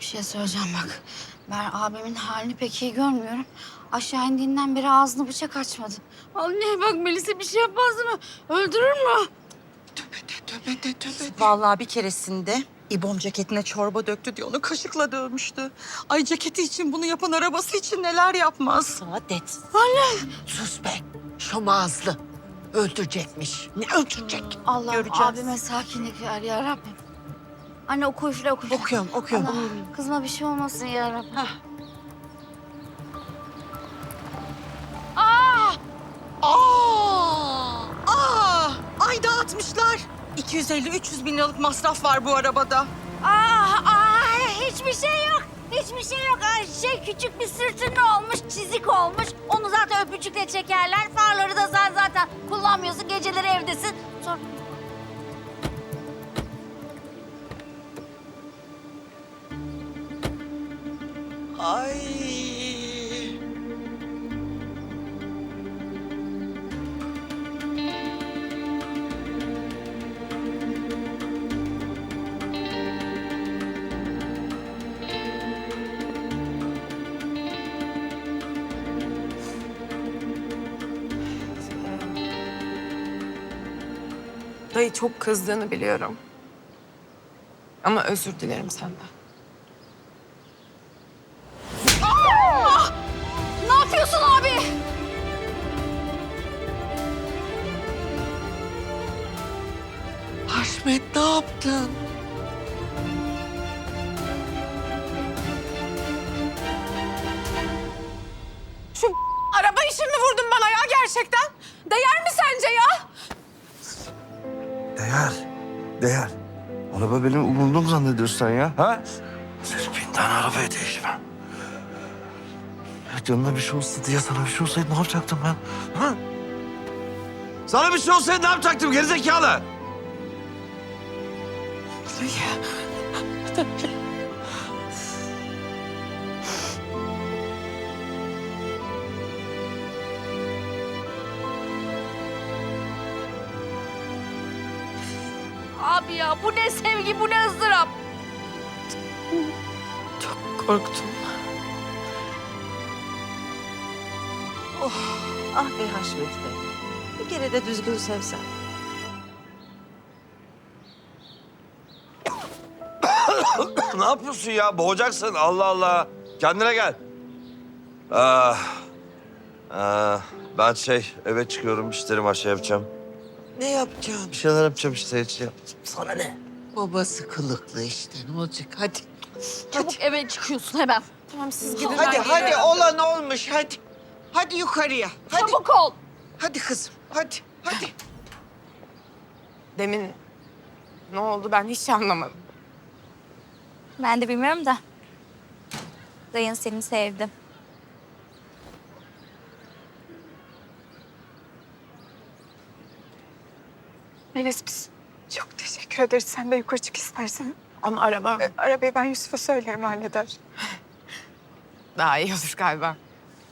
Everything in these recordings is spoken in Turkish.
Bir şey söyleyeceğim bak. Ben abimin halini pek iyi görmüyorum. Aşağı indiğinden beri ağzını bıçak açmadı. Anne bak Melisa bir şey yapmaz mı? Öldürür mü? Tövbe de tövbe de. Vallahi bir keresinde İbom ceketine çorba döktü diye onu kaşıkla dövmüştü. Ay ceketi için bunu yapan arabası için neler yapmaz. Saadet. Sus be. Şom ağızlı. Öldürecekmiş. Ne öldürecek? Allah Göreceğiz. abime sakinlik ver ya Rabbim. Anne oku üfle oku. Okuyorum, okuyorum. Allah, kızma bir şey olmasın ya Rabbim. Aa! Aa, ay dağıtmışlar. 250-300 bin liralık masraf var bu arabada. Ah, ah, hiçbir şey yok. Hiçbir şey yok. Ay, şey küçük bir sürtünme olmuş, çizik olmuş. Onu zaten öpücükle çekerler. Farları da sen zaten kullanmıyorsun. Geceleri evdesin. Sonra... Ay. Dayı çok kızdığını biliyorum. Ama özür dilerim senden. Haşmet ne yaptın? Şu araba işini mi vurdun bana ya gerçekten? Değer mi sence ya? Değer. Değer. Araba benim umurumda mı zannediyorsun sen ya? Ha? Siz bin tane arabaya değişmem. Ya Canına bir şey olsa diye sana bir şey olsaydı ne yapacaktım ben? Ha? Sana bir şey olsaydı ne yapacaktım gerizekalı? Abi ya bu ne sevgi, bu ne ızdırap. Korktum. Ah be Haşmet Bey. Bir kere de düzgün sevsen. Ne yapıyorsun ya? Boğacaksın. Allah Allah. Kendine gel. Ah. Ah. Ben şey eve çıkıyorum. işlerimi aşağı yapacağım. Ne yapacaksın? Bir şeyler yapacağım işte. Hiç yap. Sana ne? Babası kılıklı işte. Ne olacak? Hadi. Çabuk eve çıkıyorsun hemen. Tamam siz gidin Hadi ben hadi olan olmuş hadi. Hadi yukarıya. Hadi. Çabuk ol. Hadi kızım. Hadi. Hadi. Demin ne oldu ben hiç anlamadım. Ben de bilmiyorum da. Dayın seni sevdi. Melis biz çok teşekkür ederiz. Sen de yukarı çık istersen. Ama araba E, arabayı ben Yusuf'a söylerim halleder. daha iyi olur galiba.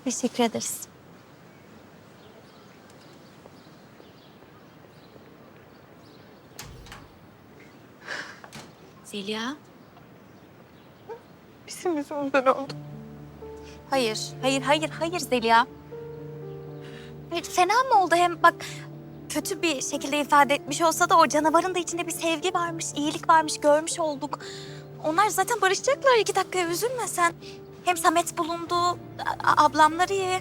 Teşekkür ederiz. Zeliha. Bizim yüzümüzden oldu. Hayır, hayır, hayır, hayır Zeliha. Hayır, fena mı oldu hem bak kötü bir şekilde ifade etmiş olsa da o canavarın da içinde bir sevgi varmış, iyilik varmış görmüş olduk. Onlar zaten barışacaklar iki dakikaya üzülme sen. Hem Samet bulundu, ablamları iyi.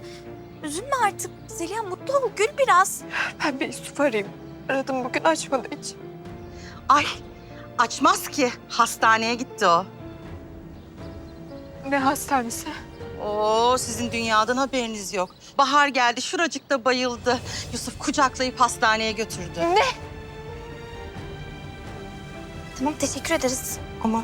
Üzülme artık Zeliha mutlu ol, gül biraz. Ben bir Yusuf arayayım. Aradım bugün açmadı hiç. Ay açmaz ki. Hastaneye gitti o. Ne hastanesi? Oo sizin dünyadan haberiniz yok. Bahar geldi şuracıkta bayıldı. Yusuf kucaklayıp hastaneye götürdü. Tamam teşekkür ederiz ama